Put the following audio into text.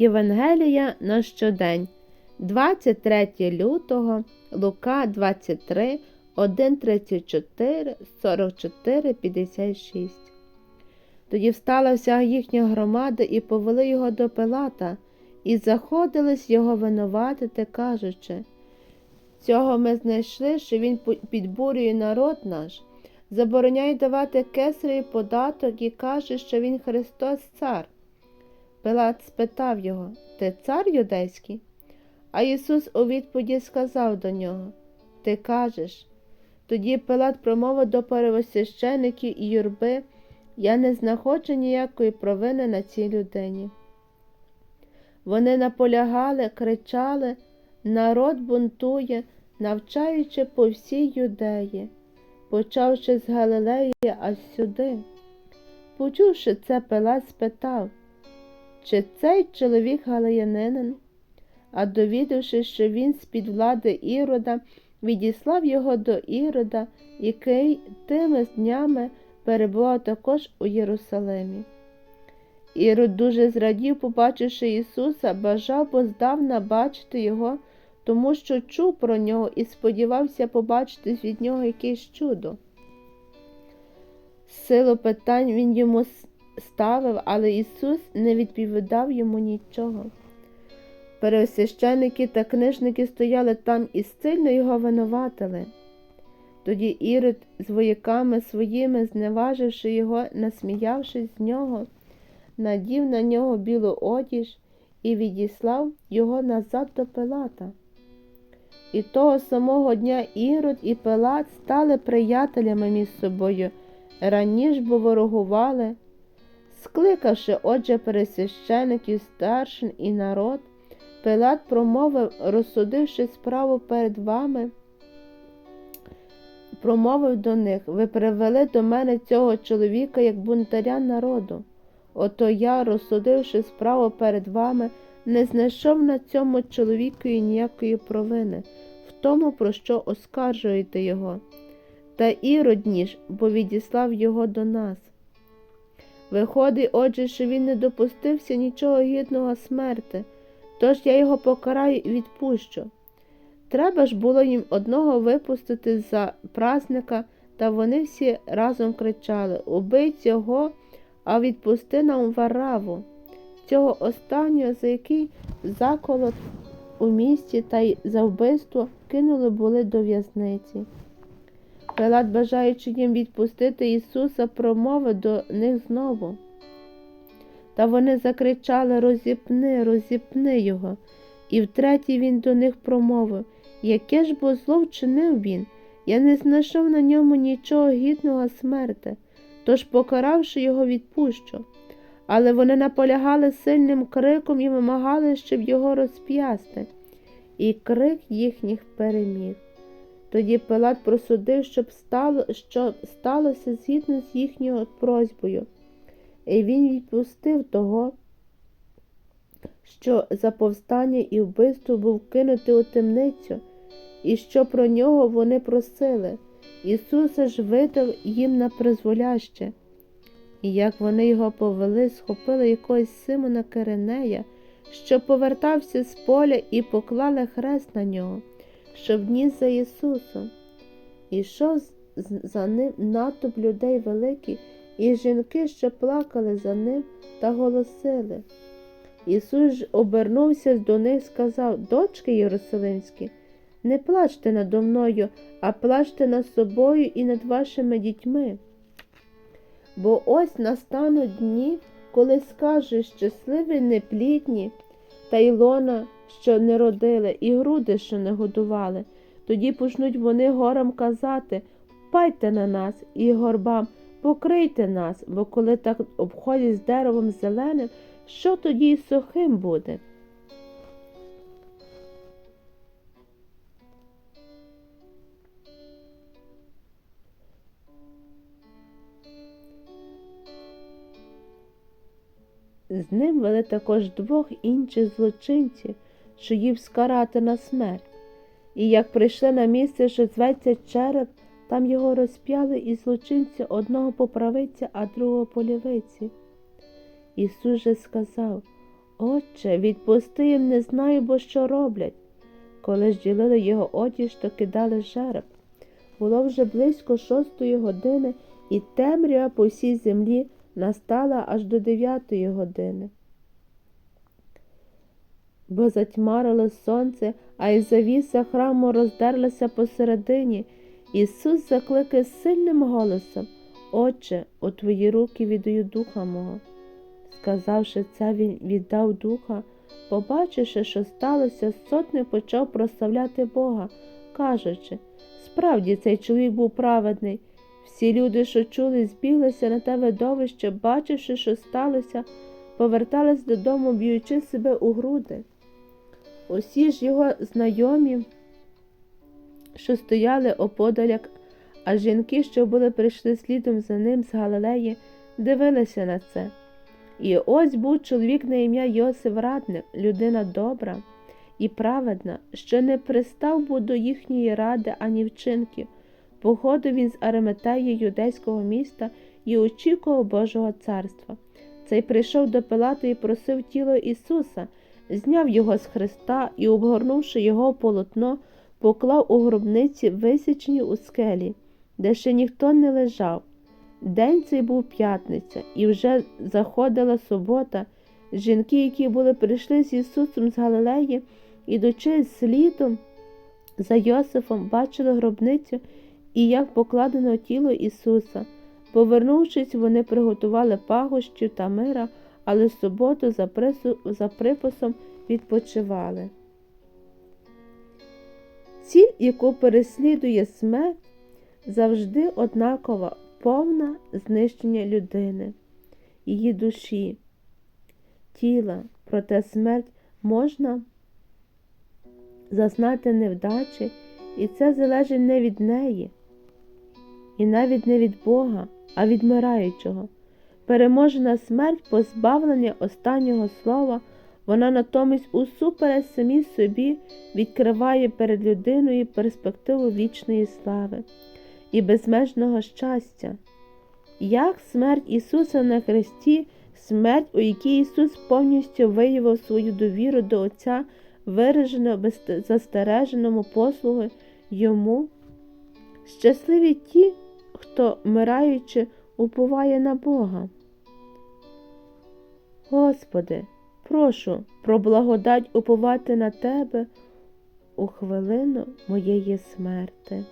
Євангелія на щодень, 23 лютого, Лука 23, 1, 34, 44, 56. Тоді встала вся їхня громада і повели його до Пилата, і заходились його винуватити, кажучи, Цього ми знайшли, що він підбурює народ наш, забороняє давати кесареві податок і каже, що він Христос цар. Пилат спитав його Ти цар юдейський? А Ісус у відповіді сказав до нього Ти кажеш. Тоді Пилат промовив до первосвящеників і юрби Я не знаходжу ніякої провини на цій людині. Вони наполягали, кричали, народ бунтує, навчаючи по всій юдеї, почавши з Галилеї аж сюди. Почувши це, Пилат спитав, чи цей чоловік галаянинин, а довідавши, що він з-під влади Ірода, відіслав його до Ірода, який тими днями перебував також у Єрусалимі. Ірод дуже зрадів, побачивши Ісуса, бажав поздавна бачити Його, тому що чув про нього і сподівався побачити від нього якесь чудо. Силу питань він йому ставив, але Ісус не відповідав йому нічого. Пересвященники та книжники стояли там і сильно його винуватили. Тоді Ірод з вояками своїми, зневаживши його, насміявшись з нього, надів на нього білу одіж і відіслав його назад до Пилата. І того самого дня Ірод і Пилат стали приятелями між собою, раніш бо ворогували. Скликавши, отже, пересвящеників, старшин і народ, Пилат промовив, розсудивши справу перед вами, промовив до них ви привели до мене цього чоловіка як бунтаря народу. Ото я, розсудивши справу перед вами, не знайшов на цьому чоловікові ніякої провини, в тому, про що оскаржуєте його, та іродніш, бо відіслав його до нас. Виходить, отже, що він не допустився нічого гідного смерти, тож я його покараю і відпущу. Треба ж було їм одного випустити за празника, та вони всі разом кричали Убий цього, а відпусти нам вараву, цього останнього, за який заколот у місті та й за вбивство кинули були до в'язниці. Пилат, бажаючи їм відпустити Ісуса, промовив до них знову. Та вони закричали Розіпни, розіпни його. І втретє він до них промовив Яке ж бо зло вчинив він? Я не знайшов на ньому нічого гідного смерти, тож, покаравши його, відпущу. Але вони наполягали сильним криком і вимагали, щоб його розп'ясти, і крик їхніх переміг. Тоді Пилат просудив, щоб стало, щоб сталося згідно з їхньою просьбою, і він відпустив того, що за повстання і вбивство був кинутий у темницю, і що про нього вони просили. Ісуса ж видав їм на призволяще. І як вони його повели, схопили якогось Симона Киринея, що повертався з поля, і поклали хрест на нього щоб ніс за Ісусом. Ішов за ним натовп людей великий, і жінки, що плакали за ним та голосили. Ісус ж обернувся до них і сказав, дочки Єрусалимські, не плачте надо мною, а плачте над собою і над вашими дітьми. Бо ось настануть дні, коли скаже щасливі неплідні, та й лона що не родили, і груди, що не годували. Тоді почнуть вони горам казати Впайте на нас і горбам, покрийте нас, бо коли так обходять з деревом зеленим, що тоді й сухим буде? З ним вели також двох інших злочинців що їв скарати на смерть. І як прийшли на місце, що зветься череп, там його розп'яли і злочинці одного по правиці, а другого по лівиці. Ісус же сказав Отче, відпусти їм, не знаю, бо що роблять. Коли ж ділили його одіж, то кидали жереб. Було вже близько шостої години, і темрява по всій землі настала аж до дев'ятої години. Бо затьмарило сонце, а й завіса храму роздерлася посередині. Ісус закликав сильним голосом Отче, у твої руки віддаю духа мого. Сказавши це, він віддав духа. Побачивши, що сталося, сотник почав прославляти Бога, кажучи справді цей чоловік був праведний. Всі люди, що чули, збіглися на те видовище, бачивши, що сталося, повертались додому, б'ючи себе у груди. Усі ж його знайомі, що стояли оподаляк, а жінки, що були прийшли слідом за ним з Галилеї, дивилися на це. І ось був чоловік на ім'я Йосиф Радник, людина добра і праведна, що не пристав був до їхньої ради ані вчинків. Походив він з Ареметеї юдейського міста і очікував Божого царства. Цей прийшов до Пилата і просив тіло Ісуса, зняв його з хреста і, обгорнувши його полотно, поклав у гробниці, висічені у скелі, де ще ніхто не лежав. День цей був п'ятниця, і вже заходила субота. Жінки, які були прийшли з Ісусом з Галилеї, ідучи слідом за Йосифом, бачили гробницю і як покладено тіло Ісуса. Повернувшись, вони приготували пагощів та мира, але суботу за, прису... за приписом відпочивали. Ціль, яку переслідує смерть, завжди однакова повне знищення людини, її душі, тіла, проте смерть можна зазнати невдачі, і це залежить не від неї, і навіть не від Бога, а від мираючого. Переможена смерть, позбавлення останнього слова, вона натомість усупереч самій собі відкриває перед людиною перспективу вічної слави і безмежного щастя. Як смерть Ісуса на Христі, смерть, у якій Ісус повністю виявив свою довіру до Отця, виражено застереженому послугу Йому. Щасливі ті, хто, вмираючи, уповає на Бога. Господи, прошу про благодать уповати на Тебе у хвилину моєї смерти.